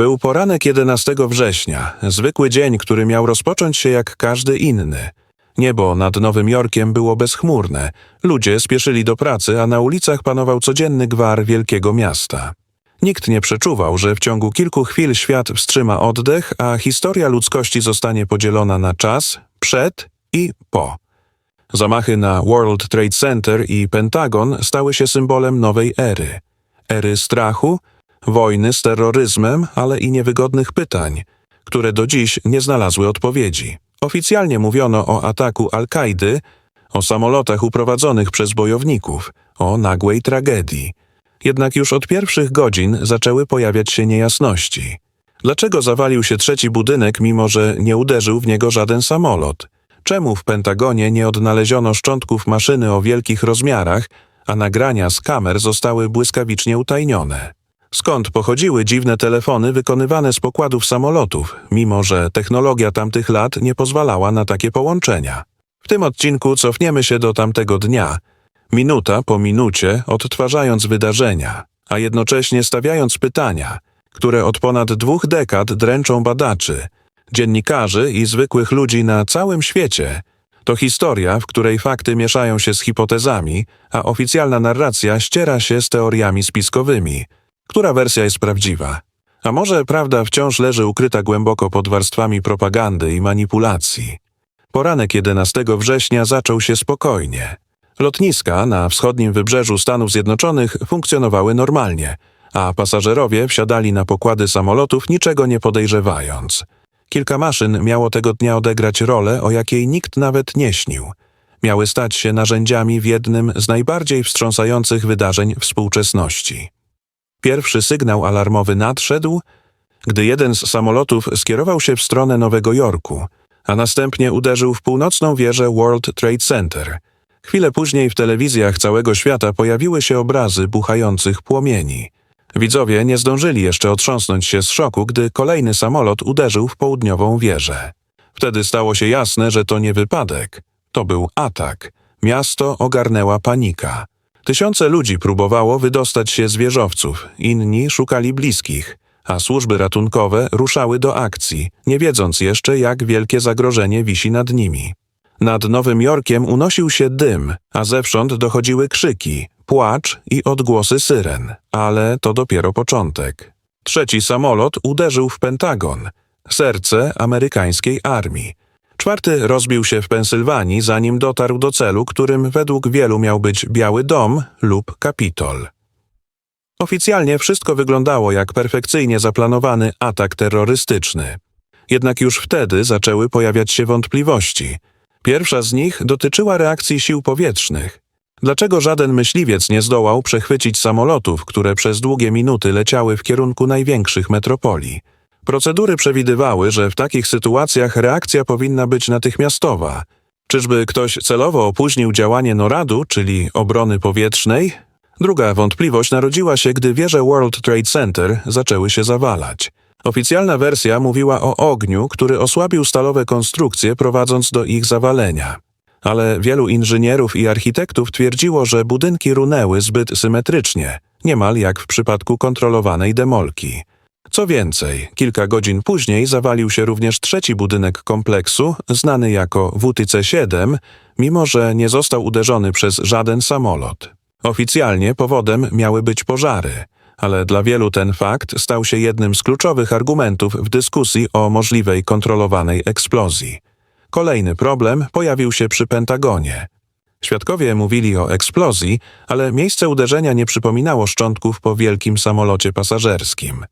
Był poranek 11 września, zwykły dzień, który miał rozpocząć się jak każdy inny. Niebo nad Nowym Jorkiem było bezchmurne, ludzie spieszyli do pracy, a na ulicach panował codzienny gwar wielkiego miasta. Nikt nie przeczuwał, że w ciągu kilku chwil świat wstrzyma oddech, a historia ludzkości zostanie podzielona na czas, przed i po. Zamachy na World Trade Center i Pentagon stały się symbolem nowej ery. Ery strachu, wojny z terroryzmem, ale i niewygodnych pytań, które do dziś nie znalazły odpowiedzi. Oficjalnie mówiono o ataku Al-Kaidy, o samolotach uprowadzonych przez bojowników, o nagłej tragedii. Jednak już od pierwszych godzin zaczęły pojawiać się niejasności. Dlaczego zawalił się trzeci budynek, mimo że nie uderzył w niego żaden samolot? Czemu w Pentagonie nie odnaleziono szczątków maszyny o wielkich rozmiarach, a nagrania z kamer zostały błyskawicznie utajnione? Skąd pochodziły dziwne telefony wykonywane z pokładów samolotów, mimo że technologia tamtych lat nie pozwalała na takie połączenia? W tym odcinku cofniemy się do tamtego dnia, minuta po minucie odtwarzając wydarzenia, a jednocześnie stawiając pytania, które od ponad dwóch dekad dręczą badaczy, dziennikarzy i zwykłych ludzi na całym świecie. To historia, w której fakty mieszają się z hipotezami, a oficjalna narracja ściera się z teoriami spiskowymi. Która wersja jest prawdziwa? A może prawda wciąż leży ukryta głęboko pod warstwami propagandy i manipulacji? Poranek 11 września zaczął się spokojnie. Lotniska na wschodnim wybrzeżu Stanów Zjednoczonych funkcjonowały normalnie, a pasażerowie wsiadali na pokłady samolotów niczego nie podejrzewając. Kilka maszyn miało tego dnia odegrać rolę, o jakiej nikt nawet nie śnił. Miały stać się narzędziami w jednym z najbardziej wstrząsających wydarzeń współczesności. Pierwszy sygnał alarmowy nadszedł, gdy jeden z samolotów skierował się w stronę Nowego Jorku, a następnie uderzył w północną wieżę World Trade Center. Chwilę później w telewizjach całego świata pojawiły się obrazy buchających płomieni. Widzowie nie zdążyli jeszcze otrząsnąć się z szoku, gdy kolejny samolot uderzył w południową wieżę. Wtedy stało się jasne, że to nie wypadek. To był atak. Miasto ogarnęła panika. Tysiące ludzi próbowało wydostać się z wieżowców, inni szukali bliskich, a służby ratunkowe ruszały do akcji, nie wiedząc jeszcze, jak wielkie zagrożenie wisi nad nimi. Nad Nowym Jorkiem unosił się dym, a zewsząd dochodziły krzyki, płacz i odgłosy syren, ale to dopiero początek. Trzeci samolot uderzył w Pentagon, serce amerykańskiej armii. Czwarty rozbił się w Pensylwanii, zanim dotarł do celu, którym według wielu miał być Biały Dom lub Kapitol. Oficjalnie wszystko wyglądało jak perfekcyjnie zaplanowany atak terrorystyczny. Jednak już wtedy zaczęły pojawiać się wątpliwości. Pierwsza z nich dotyczyła reakcji sił powietrznych. Dlaczego żaden myśliwiec nie zdołał przechwycić samolotów, które przez długie minuty leciały w kierunku największych metropolii? Procedury przewidywały, że w takich sytuacjach reakcja powinna być natychmiastowa. Czyżby ktoś celowo opóźnił działanie NORAD-u, czyli obrony powietrznej? Druga wątpliwość narodziła się, gdy wieże World Trade Center zaczęły się zawalać. Oficjalna wersja mówiła o ogniu, który osłabił stalowe konstrukcje, prowadząc do ich zawalenia. Ale wielu inżynierów i architektów twierdziło, że budynki runęły zbyt symetrycznie, niemal jak w przypadku kontrolowanej demolki. Co więcej, kilka godzin później zawalił się również trzeci budynek kompleksu, znany jako WTC-7, mimo że nie został uderzony przez żaden samolot. Oficjalnie powodem miały być pożary, ale dla wielu ten fakt stał się jednym z kluczowych argumentów w dyskusji o możliwej kontrolowanej eksplozji. Kolejny problem pojawił się przy Pentagonie. Świadkowie mówili o eksplozji, ale miejsce uderzenia nie przypominało szczątków po wielkim samolocie pasażerskim.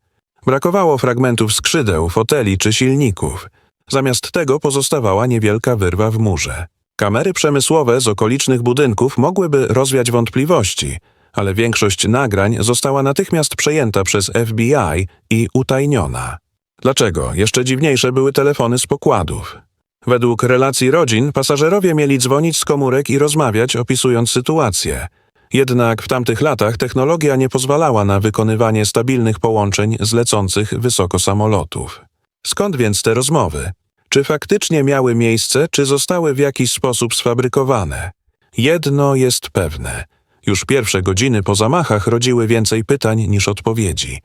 Brakowało fragmentów skrzydeł, foteli czy silników. Zamiast tego pozostawała niewielka wyrwa w murze. Kamery przemysłowe z okolicznych budynków mogłyby rozwiać wątpliwości, ale większość nagrań została natychmiast przejęta przez FBI i utajniona. Dlaczego? Jeszcze dziwniejsze były telefony z pokładów. Według relacji rodzin pasażerowie mieli dzwonić z komórek i rozmawiać, opisując sytuację. Jednak w tamtych latach technologia nie pozwalała na wykonywanie stabilnych połączeń z lecących wysoko samolotów. Skąd więc te rozmowy? Czy faktycznie miały miejsce, czy zostały w jakiś sposób sfabrykowane? Jedno jest pewne. Już pierwsze godziny po zamachach rodziły więcej pytań niż odpowiedzi.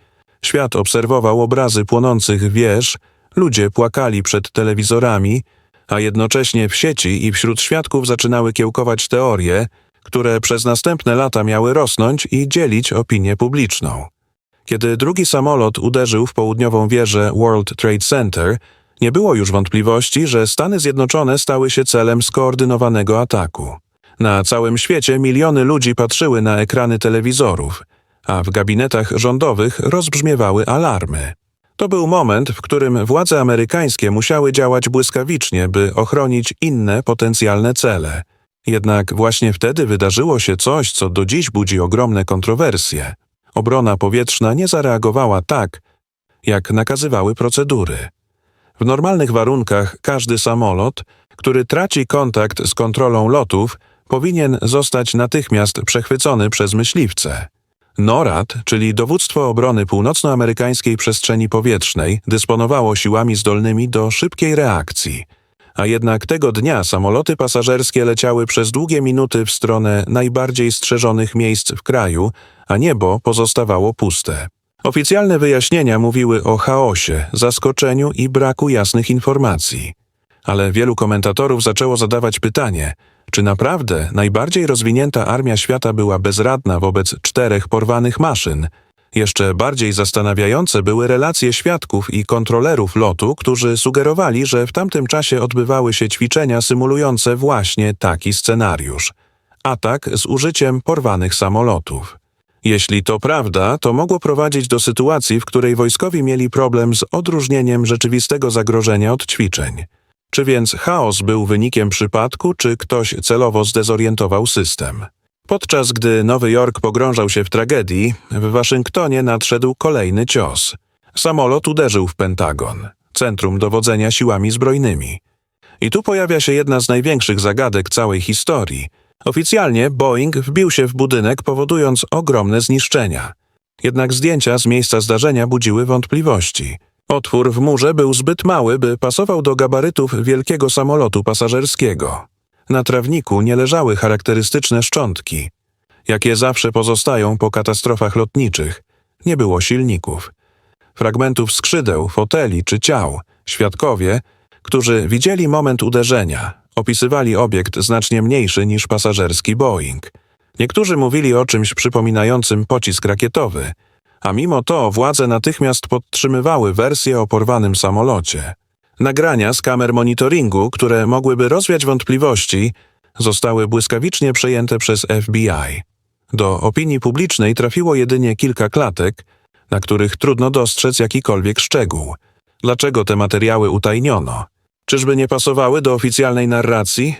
Świat obserwował obrazy płonących wież, ludzie płakali przed telewizorami, a jednocześnie w sieci i wśród świadków zaczynały kiełkować teorie, które przez następne lata miały rosnąć i dzielić opinię publiczną. Kiedy drugi samolot uderzył w południową wieżę World Trade Center, nie było już wątpliwości, że Stany Zjednoczone stały się celem skoordynowanego ataku. Na całym świecie miliony ludzi patrzyły na ekrany telewizorów, a w gabinetach rządowych rozbrzmiewały alarmy. To był moment, w którym władze amerykańskie musiały działać błyskawicznie, by ochronić inne potencjalne cele. Jednak właśnie wtedy wydarzyło się coś, co do dziś budzi ogromne kontrowersje. Obrona powietrzna nie zareagowała tak, jak nakazywały procedury. W normalnych warunkach każdy samolot, który traci kontakt z kontrolą lotów, powinien zostać natychmiast przechwycony przez myśliwce. NORAD, czyli Dowództwo Obrony Północnoamerykańskiej Przestrzeni Powietrznej, dysponowało siłami zdolnymi do szybkiej reakcji. A jednak tego dnia samoloty pasażerskie leciały przez długie minuty w stronę najbardziej strzeżonych miejsc w kraju, a niebo pozostawało puste. Oficjalne wyjaśnienia mówiły o chaosie, zaskoczeniu i braku jasnych informacji. Ale wielu komentatorów zaczęło zadawać pytanie, czy naprawdę najbardziej rozwinięta armia świata była bezradna wobec czterech porwanych maszyn? Jeszcze bardziej zastanawiające były relacje świadków i kontrolerów lotu, którzy sugerowali, że w tamtym czasie odbywały się ćwiczenia symulujące właśnie taki scenariusz atak z użyciem porwanych samolotów. Jeśli to prawda, to mogło prowadzić do sytuacji, w której wojskowi mieli problem z odróżnieniem rzeczywistego zagrożenia od ćwiczeń. Czy więc chaos był wynikiem przypadku, czy ktoś celowo zdezorientował system? Podczas gdy Nowy Jork pogrążał się w tragedii, w Waszyngtonie nadszedł kolejny cios. Samolot uderzył w Pentagon, centrum dowodzenia siłami zbrojnymi. I tu pojawia się jedna z największych zagadek całej historii. Oficjalnie Boeing wbił się w budynek, powodując ogromne zniszczenia. Jednak zdjęcia z miejsca zdarzenia budziły wątpliwości. Otwór w murze był zbyt mały, by pasował do gabarytów wielkiego samolotu pasażerskiego. Na trawniku nie leżały charakterystyczne szczątki, jakie zawsze pozostają po katastrofach lotniczych. Nie było silników, fragmentów skrzydeł, foteli czy ciał. Świadkowie, którzy widzieli moment uderzenia, opisywali obiekt znacznie mniejszy niż pasażerski Boeing. Niektórzy mówili o czymś przypominającym pocisk rakietowy, a mimo to władze natychmiast podtrzymywały wersję o porwanym samolocie. Nagrania z kamer monitoringu, które mogłyby rozwiać wątpliwości, zostały błyskawicznie przejęte przez FBI. Do opinii publicznej trafiło jedynie kilka klatek, na których trudno dostrzec jakikolwiek szczegół. Dlaczego te materiały utajniono? Czyżby nie pasowały do oficjalnej narracji?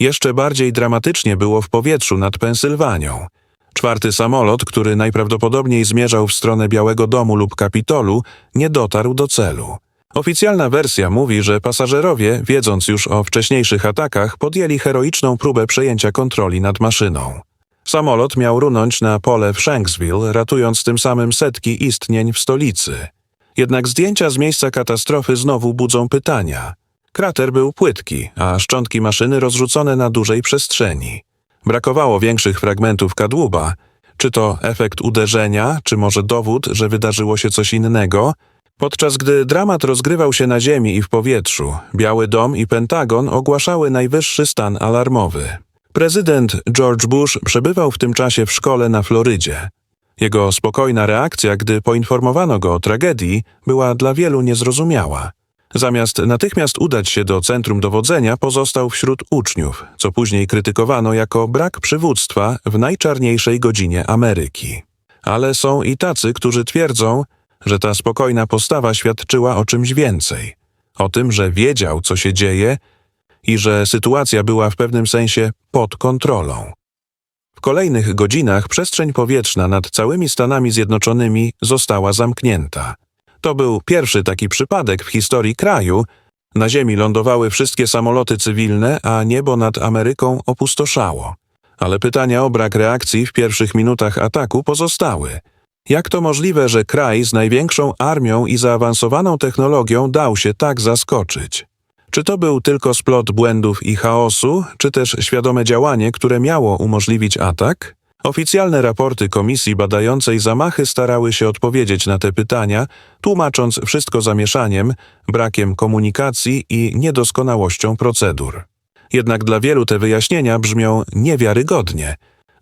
Jeszcze bardziej dramatycznie było w powietrzu nad Pensylwanią. Czwarty samolot, który najprawdopodobniej zmierzał w stronę Białego Domu lub Kapitolu, nie dotarł do celu. Oficjalna wersja mówi, że pasażerowie, wiedząc już o wcześniejszych atakach, podjęli heroiczną próbę przejęcia kontroli nad maszyną. Samolot miał runąć na pole w Shanksville, ratując tym samym setki istnień w stolicy. Jednak zdjęcia z miejsca katastrofy znowu budzą pytania. Krater był płytki, a szczątki maszyny rozrzucone na dużej przestrzeni. Brakowało większych fragmentów kadłuba. Czy to efekt uderzenia, czy może dowód, że wydarzyło się coś innego? Podczas gdy dramat rozgrywał się na ziemi i w powietrzu, Biały Dom i Pentagon ogłaszały najwyższy stan alarmowy. Prezydent George Bush przebywał w tym czasie w szkole na Florydzie. Jego spokojna reakcja, gdy poinformowano go o tragedii, była dla wielu niezrozumiała. Zamiast natychmiast udać się do centrum dowodzenia, pozostał wśród uczniów, co później krytykowano jako brak przywództwa w najczarniejszej godzinie Ameryki. Ale są i tacy, którzy twierdzą, że ta spokojna postawa świadczyła o czymś więcej. O tym, że wiedział, co się dzieje i że sytuacja była w pewnym sensie pod kontrolą. W kolejnych godzinach przestrzeń powietrzna nad całymi Stanami Zjednoczonymi została zamknięta. To był pierwszy taki przypadek w historii kraju. Na ziemi lądowały wszystkie samoloty cywilne, a niebo nad Ameryką opustoszało. Ale pytania o brak reakcji w pierwszych minutach ataku pozostały. Jak to możliwe, że kraj z największą armią i zaawansowaną technologią dał się tak zaskoczyć? Czy to był tylko splot błędów i chaosu, czy też świadome działanie, które miało umożliwić atak? Oficjalne raporty komisji badającej zamachy starały się odpowiedzieć na te pytania, tłumacząc wszystko zamieszaniem, brakiem komunikacji i niedoskonałością procedur. Jednak dla wielu te wyjaśnienia brzmią niewiarygodnie,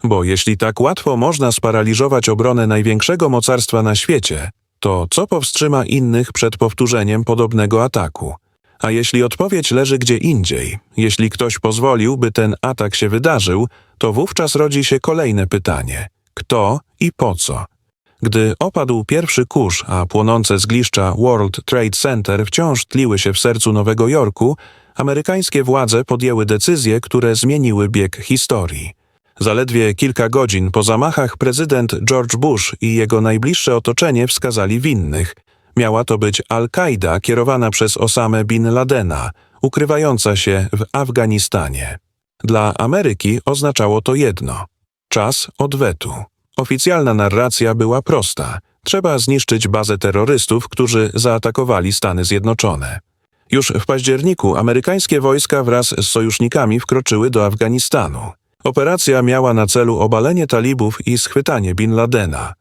bo jeśli tak łatwo można sparaliżować obronę największego mocarstwa na świecie, to co powstrzyma innych przed powtórzeniem podobnego ataku? A jeśli odpowiedź leży gdzie indziej, jeśli ktoś pozwolił, by ten atak się wydarzył, to wówczas rodzi się kolejne pytanie: kto i po co? Gdy opadł pierwszy kurz, a płonące zgliszcza World Trade Center wciąż tliły się w sercu Nowego Jorku, amerykańskie władze podjęły decyzje, które zmieniły bieg historii. Zaledwie kilka godzin po zamachach prezydent George Bush i jego najbliższe otoczenie wskazali winnych. Miała to być Al-Kaida kierowana przez Osamę Bin Ladena, ukrywająca się w Afganistanie. Dla Ameryki oznaczało to jedno czas odwetu. Oficjalna narracja była prosta. Trzeba zniszczyć bazę terrorystów, którzy zaatakowali Stany Zjednoczone. Już w październiku amerykańskie wojska wraz z sojusznikami wkroczyły do Afganistanu. Operacja miała na celu obalenie talibów i schwytanie Bin Ladena.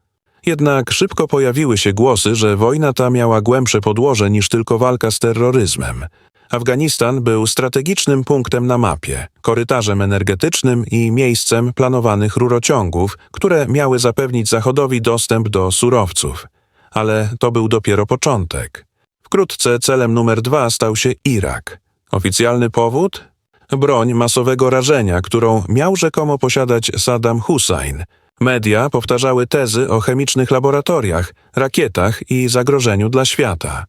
Jednak szybko pojawiły się głosy, że wojna ta miała głębsze podłoże niż tylko walka z terroryzmem. Afganistan był strategicznym punktem na mapie, korytarzem energetycznym i miejscem planowanych rurociągów, które miały zapewnić Zachodowi dostęp do surowców. Ale to był dopiero początek. Wkrótce celem numer dwa stał się Irak. Oficjalny powód? Broń masowego rażenia, którą miał rzekomo posiadać Saddam Hussein. Media powtarzały tezy o chemicznych laboratoriach, rakietach i zagrożeniu dla świata.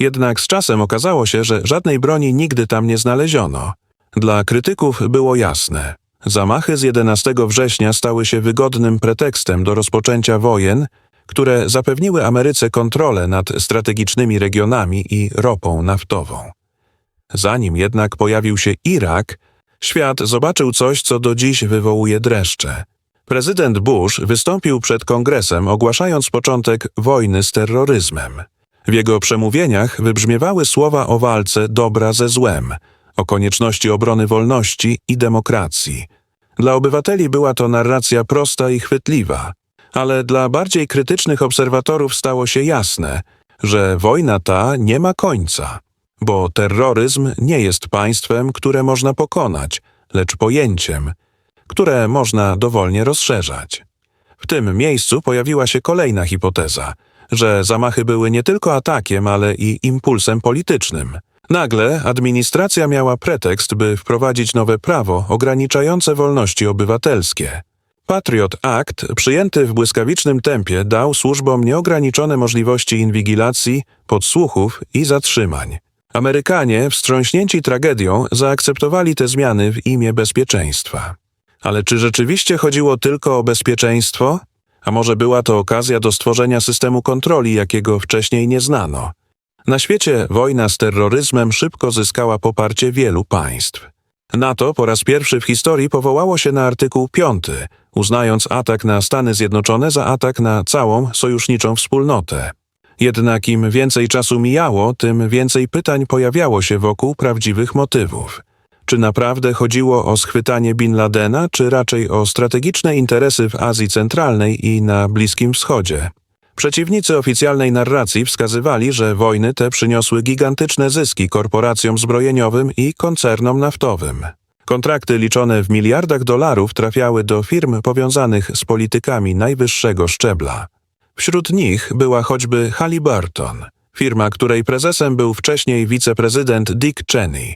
Jednak z czasem okazało się, że żadnej broni nigdy tam nie znaleziono. Dla krytyków było jasne. Zamachy z 11 września stały się wygodnym pretekstem do rozpoczęcia wojen, które zapewniły Ameryce kontrolę nad strategicznymi regionami i ropą naftową. Zanim jednak pojawił się Irak, świat zobaczył coś, co do dziś wywołuje dreszcze. Prezydent Bush wystąpił przed kongresem, ogłaszając początek wojny z terroryzmem. W jego przemówieniach wybrzmiewały słowa o walce dobra ze złem, o konieczności obrony wolności i demokracji. Dla obywateli była to narracja prosta i chwytliwa, ale dla bardziej krytycznych obserwatorów stało się jasne, że wojna ta nie ma końca, bo terroryzm nie jest państwem, które można pokonać, lecz pojęciem, które można dowolnie rozszerzać. W tym miejscu pojawiła się kolejna hipoteza, że zamachy były nie tylko atakiem, ale i impulsem politycznym. Nagle administracja miała pretekst, by wprowadzić nowe prawo ograniczające wolności obywatelskie. Patriot Act, przyjęty w błyskawicznym tempie, dał służbom nieograniczone możliwości inwigilacji, podsłuchów i zatrzymań. Amerykanie, wstrząśnięci tragedią, zaakceptowali te zmiany w imię bezpieczeństwa. Ale czy rzeczywiście chodziło tylko o bezpieczeństwo? A może była to okazja do stworzenia systemu kontroli, jakiego wcześniej nie znano? Na świecie wojna z terroryzmem szybko zyskała poparcie wielu państw. NATO po raz pierwszy w historii powołało się na artykuł 5, uznając atak na Stany Zjednoczone za atak na całą sojuszniczą wspólnotę. Jednak im więcej czasu mijało, tym więcej pytań pojawiało się wokół prawdziwych motywów. Czy naprawdę chodziło o schwytanie Bin Ladena, czy raczej o strategiczne interesy w Azji Centralnej i na Bliskim Wschodzie? Przeciwnicy oficjalnej narracji wskazywali, że wojny te przyniosły gigantyczne zyski korporacjom zbrojeniowym i koncernom naftowym. Kontrakty liczone w miliardach dolarów trafiały do firm powiązanych z politykami najwyższego szczebla. Wśród nich była choćby Halliburton, firma, której prezesem był wcześniej wiceprezydent Dick Cheney.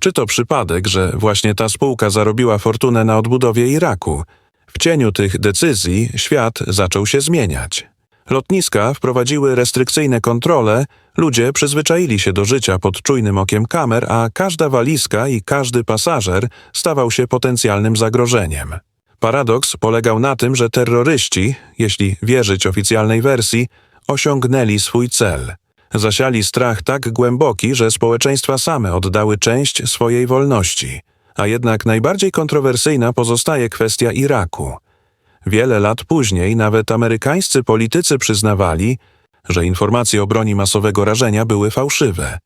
Czy to przypadek, że właśnie ta spółka zarobiła fortunę na odbudowie Iraku? W cieniu tych decyzji świat zaczął się zmieniać. Lotniska wprowadziły restrykcyjne kontrole, ludzie przyzwyczaili się do życia pod czujnym okiem kamer, a każda walizka i każdy pasażer stawał się potencjalnym zagrożeniem. Paradoks polegał na tym, że terroryści, jeśli wierzyć oficjalnej wersji, osiągnęli swój cel. Zasiali strach tak głęboki, że społeczeństwa same oddały część swojej wolności. A jednak najbardziej kontrowersyjna pozostaje kwestia Iraku. Wiele lat później nawet amerykańscy politycy przyznawali, że informacje o broni masowego rażenia były fałszywe.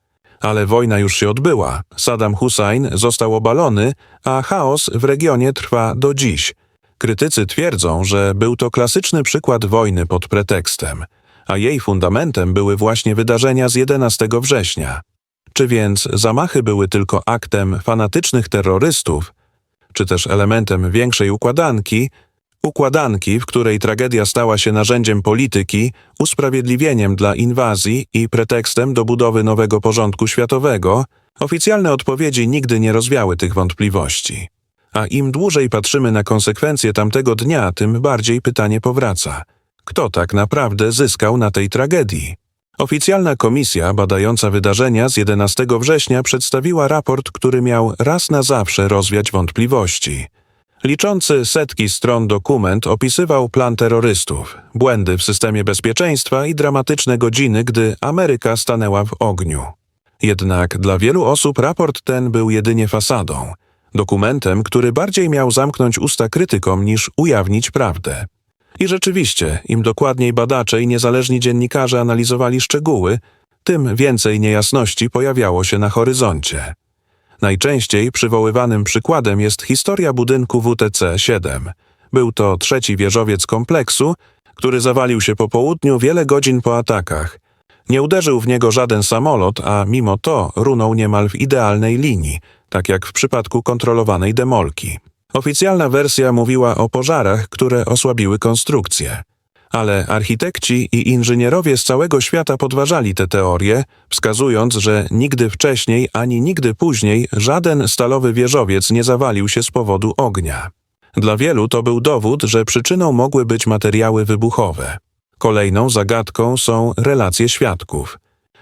Ale wojna już się odbyła, Saddam Hussein został obalony, a chaos w regionie trwa do dziś. Krytycy twierdzą, że był to klasyczny przykład wojny pod pretekstem, a jej fundamentem były właśnie wydarzenia z 11 września. Czy więc zamachy były tylko aktem fanatycznych terrorystów, czy też elementem większej układanki, układanki, w której tragedia stała się narzędziem polityki, usprawiedliwieniem dla inwazji i pretekstem do budowy nowego porządku światowego, oficjalne odpowiedzi nigdy nie rozwiały tych wątpliwości. A im dłużej patrzymy na konsekwencje tamtego dnia, tym bardziej pytanie powraca: kto tak naprawdę zyskał na tej tragedii? Oficjalna komisja badająca wydarzenia z 11 września przedstawiła raport, który miał raz na zawsze rozwiać wątpliwości. Liczący setki stron dokument opisywał plan terrorystów, błędy w systemie bezpieczeństwa i dramatyczne godziny, gdy Ameryka stanęła w ogniu. Jednak dla wielu osób raport ten był jedynie fasadą, dokumentem, który bardziej miał zamknąć usta krytykom niż ujawnić prawdę. I rzeczywiście, im dokładniej badacze i niezależni dziennikarze analizowali szczegóły, tym więcej niejasności pojawiało się na horyzoncie. Najczęściej przywoływanym przykładem jest historia budynku WTC-7. Był to trzeci wieżowiec kompleksu, który zawalił się po południu wiele godzin po atakach. Nie uderzył w niego żaden samolot, a mimo to runął niemal w idealnej linii, tak jak w przypadku kontrolowanej demolki. Oficjalna wersja mówiła o pożarach, które osłabiły konstrukcję. Ale architekci i inżynierowie z całego świata podważali te teorie, wskazując, że nigdy wcześniej ani nigdy później żaden stalowy wieżowiec nie zawalił się z powodu ognia. Dla wielu to był dowód, że przyczyną mogły być materiały wybuchowe. Kolejną zagadką są relacje świadków.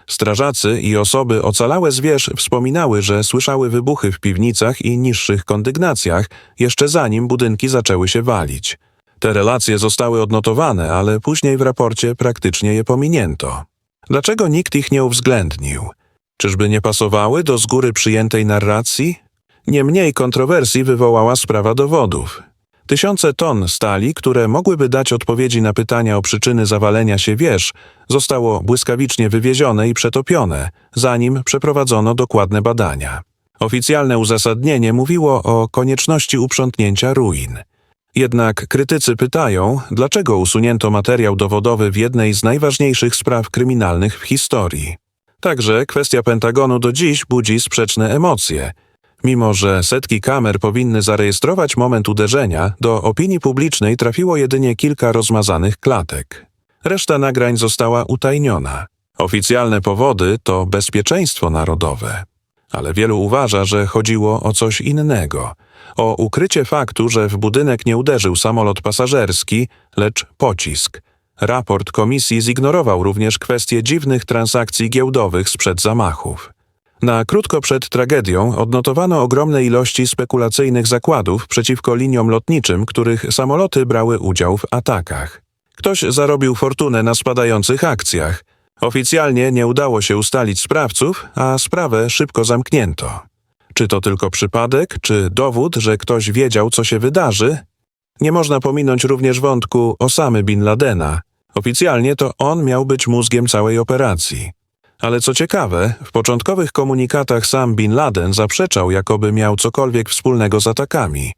Strażacy i osoby ocalałe z wież wspominały, że słyszały wybuchy w piwnicach i niższych kondygnacjach, jeszcze zanim budynki zaczęły się walić. Te relacje zostały odnotowane, ale później w raporcie praktycznie je pominięto. Dlaczego nikt ich nie uwzględnił? Czyżby nie pasowały do z góry przyjętej narracji? Nie mniej kontrowersji wywołała sprawa dowodów. Tysiące ton stali, które mogłyby dać odpowiedzi na pytania o przyczyny zawalenia się wież, zostało błyskawicznie wywiezione i przetopione, zanim przeprowadzono dokładne badania. Oficjalne uzasadnienie mówiło o konieczności uprzątnięcia ruin. Jednak krytycy pytają, dlaczego usunięto materiał dowodowy w jednej z najważniejszych spraw kryminalnych w historii. Także kwestia Pentagonu do dziś budzi sprzeczne emocje. Mimo, że setki kamer powinny zarejestrować moment uderzenia, do opinii publicznej trafiło jedynie kilka rozmazanych klatek. Reszta nagrań została utajniona. Oficjalne powody to bezpieczeństwo narodowe. Ale wielu uważa, że chodziło o coś innego – o ukrycie faktu, że w budynek nie uderzył samolot pasażerski, lecz pocisk. Raport komisji zignorował również kwestię dziwnych transakcji giełdowych sprzed zamachów. Na krótko przed tragedią odnotowano ogromne ilości spekulacyjnych zakładów przeciwko liniom lotniczym, których samoloty brały udział w atakach. Ktoś zarobił fortunę na spadających akcjach. Oficjalnie nie udało się ustalić sprawców, a sprawę szybko zamknięto. Czy to tylko przypadek, czy dowód, że ktoś wiedział, co się wydarzy? Nie można pominąć również wątku Osamy Bin Ladena. Oficjalnie to on miał być mózgiem całej operacji. Ale co ciekawe, w początkowych komunikatach sam Bin Laden zaprzeczał, jakoby miał cokolwiek wspólnego z atakami.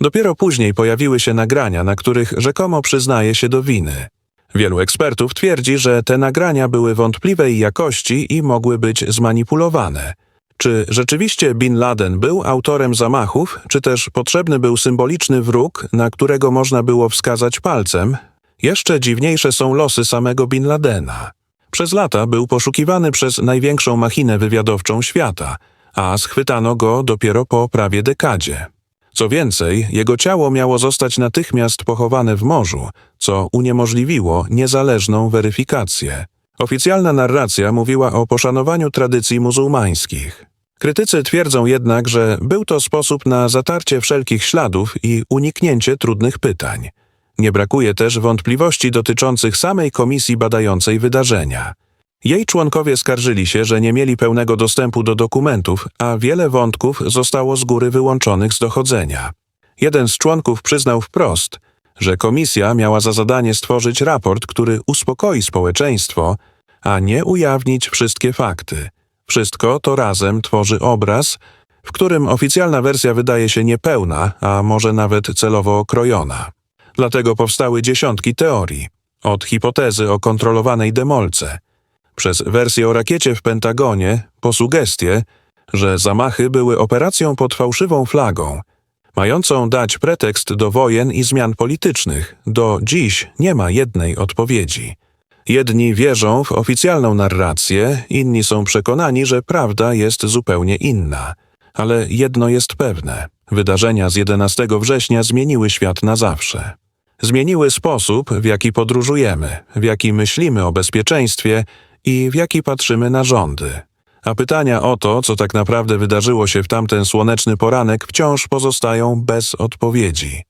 Dopiero później pojawiły się nagrania, na których rzekomo przyznaje się do winy. Wielu ekspertów twierdzi, że te nagrania były wątpliwej jakości i mogły być zmanipulowane – czy rzeczywiście Bin Laden był autorem zamachów, czy też potrzebny był symboliczny wróg, na którego można było wskazać palcem? Jeszcze dziwniejsze są losy samego Bin Ladena. Przez lata był poszukiwany przez największą machinę wywiadowczą świata, a schwytano go dopiero po prawie dekadzie. Co więcej, jego ciało miało zostać natychmiast pochowane w morzu, co uniemożliwiło niezależną weryfikację. Oficjalna narracja mówiła o poszanowaniu tradycji muzułmańskich. Krytycy twierdzą jednak, że był to sposób na zatarcie wszelkich śladów i uniknięcie trudnych pytań. Nie brakuje też wątpliwości dotyczących samej komisji badającej wydarzenia. Jej członkowie skarżyli się, że nie mieli pełnego dostępu do dokumentów, a wiele wątków zostało z góry wyłączonych z dochodzenia. Jeden z członków przyznał wprost, że komisja miała za zadanie stworzyć raport, który uspokoi społeczeństwo, a nie ujawnić wszystkie fakty. Wszystko to razem tworzy obraz, w którym oficjalna wersja wydaje się niepełna, a może nawet celowo okrojona. Dlatego powstały dziesiątki teorii. Od hipotezy o kontrolowanej demolce, przez wersję o rakiecie w Pentagonie, po sugestie, że zamachy były operacją pod fałszywą flagą, mającą dać pretekst do wojen i zmian politycznych. Do dziś nie ma jednej odpowiedzi. Jedni wierzą w oficjalną narrację, inni są przekonani, że prawda jest zupełnie inna. Ale jedno jest pewne: wydarzenia z 11 września zmieniły świat na zawsze. Zmieniły sposób, w jaki podróżujemy, w jaki myślimy o bezpieczeństwie i w jaki patrzymy na rządy. A pytania o to, co tak naprawdę wydarzyło się w tamten słoneczny poranek, wciąż pozostają bez odpowiedzi.